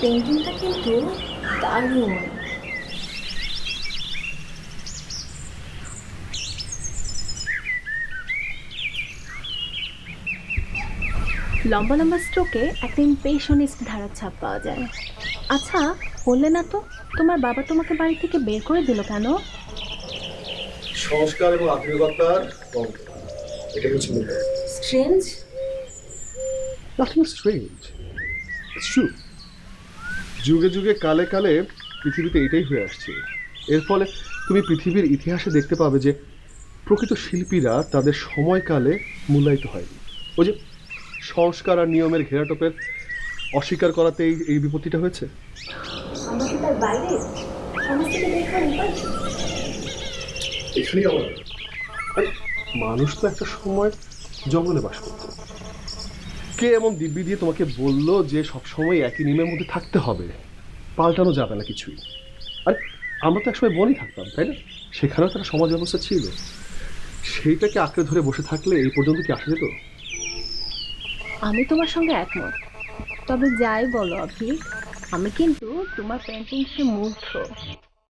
পেন্টিংটা কিন্তু দারুণ। লম্বা লম্বা স্ট্রোকে একটা ইম্পেশনিস্ট ধারার ছাপ পাওয়া যায়। আচ্ছা বললে না তো তোমার বাবা তোমাকে বাড়ি থেকে বের করে দিল কেন? সংস্কার এবং আধুনিকতার এটাই হচ্ছে মূল। Strange Nothing strange. It's true. যুগে যুগে কালে কালে পৃথিবীতে এটাই হয়ে আসছে। এর ফলে তুমি পৃথিবীর ইতিহাসে দেখতে পাবে যে প্রকৃত শিল্পীরা তাদের সময়কালে মূল্যায়িত হয়নি। ওই যে সংস্কার আর নিয়মের ঘেরাটোপের অস্বীকার করাতেই এই বিপত্তিটা হয়েছে? মানুষ তো একটা সময় জঙ্গলে বাস করত। কে এমন দিব্যি দিয়ে তোমাকে বলল যে সবসময় একই নিয়মের মধ্যে থাকতে হবে? পাল্টানো যাবে না কিছুই। আরে, আমরা তো একসময় বনেই থাকতাম, তাই না? সেখানেও তো একটা সমাজ ব্যবস্থা ছিল। সেইটাকে আঁকড়ে ধরে বসে থাকলে এই পর্যন্ত কি আসা যেত? আমি তোমার সঙ্গে একমত। তবে যাই বলো আপনি আমি কিন্তু তোমার পেন্টিংসে মুগ্ধ